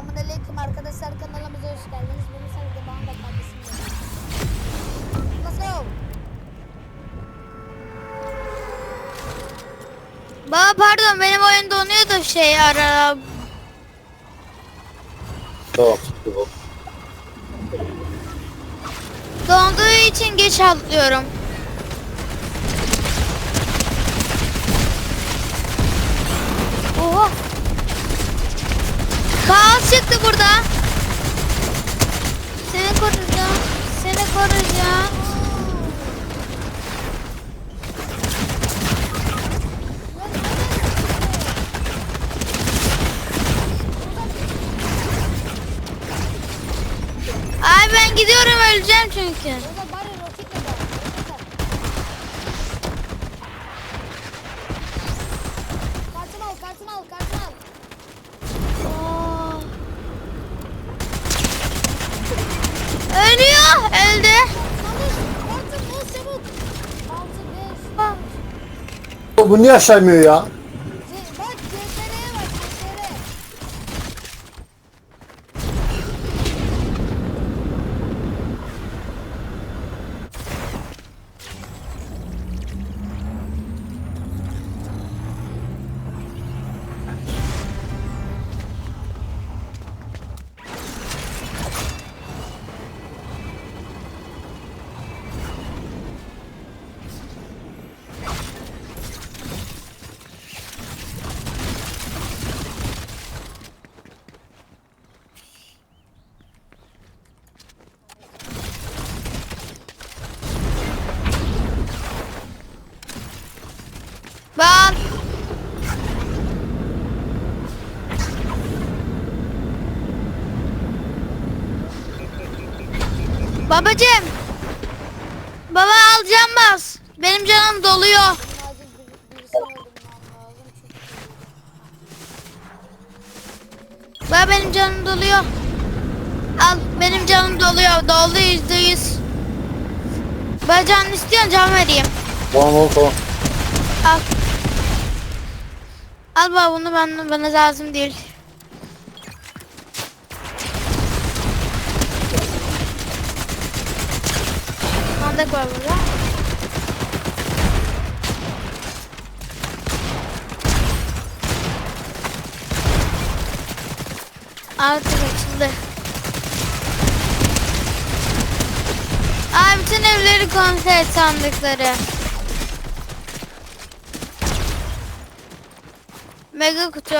Selamünaleyküm arkadaşlar kanalımıza hoş geldiniz. Bugün sadece bana da kardeşim. Let's go. Pardon benim oyun donuyor da şey ara. Tamam bu. Donduğu için geç atlıyorum. Oha. Çıktı burada. Seni koruyacağım. Seni koruyacağım. Ay ben gidiyorum öleceğim çünkü. Bu niye aşağımıyor ya? Bak. Babacım. Baba alacağım bas. Benim canım doluyor. Baba benim canım doluyor. Al benim canım doluyor. Doldu yüzde yüz. Baba can istiyorsun can vereyim. Tamam tamam tamam. Al. Al baba bunu bana, bana lazım değil. Sandık var burada. Artık açıldı. Aa bütün evleri et sandıkları. Mega kutu.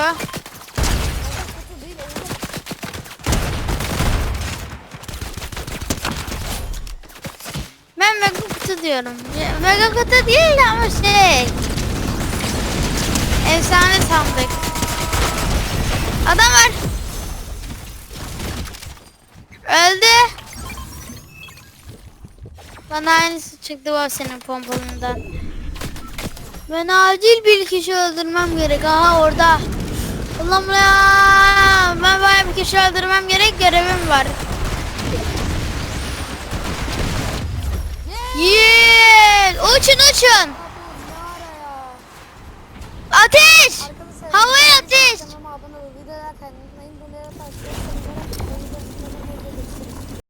Ben mega kutu diyorum. Mega kutu değil ama şey. Efsane sandık. Adam var. Öldü. Bana aynısı çıktı bu senin pompalından. Ben acil bir kişi öldürmem gerek. Aha orada. Allah'ım ya. Ben bayağı bir kişi öldürmem gerek. Görevim var. Yeah. Uçun uçun. Ateş. Havaya ateş.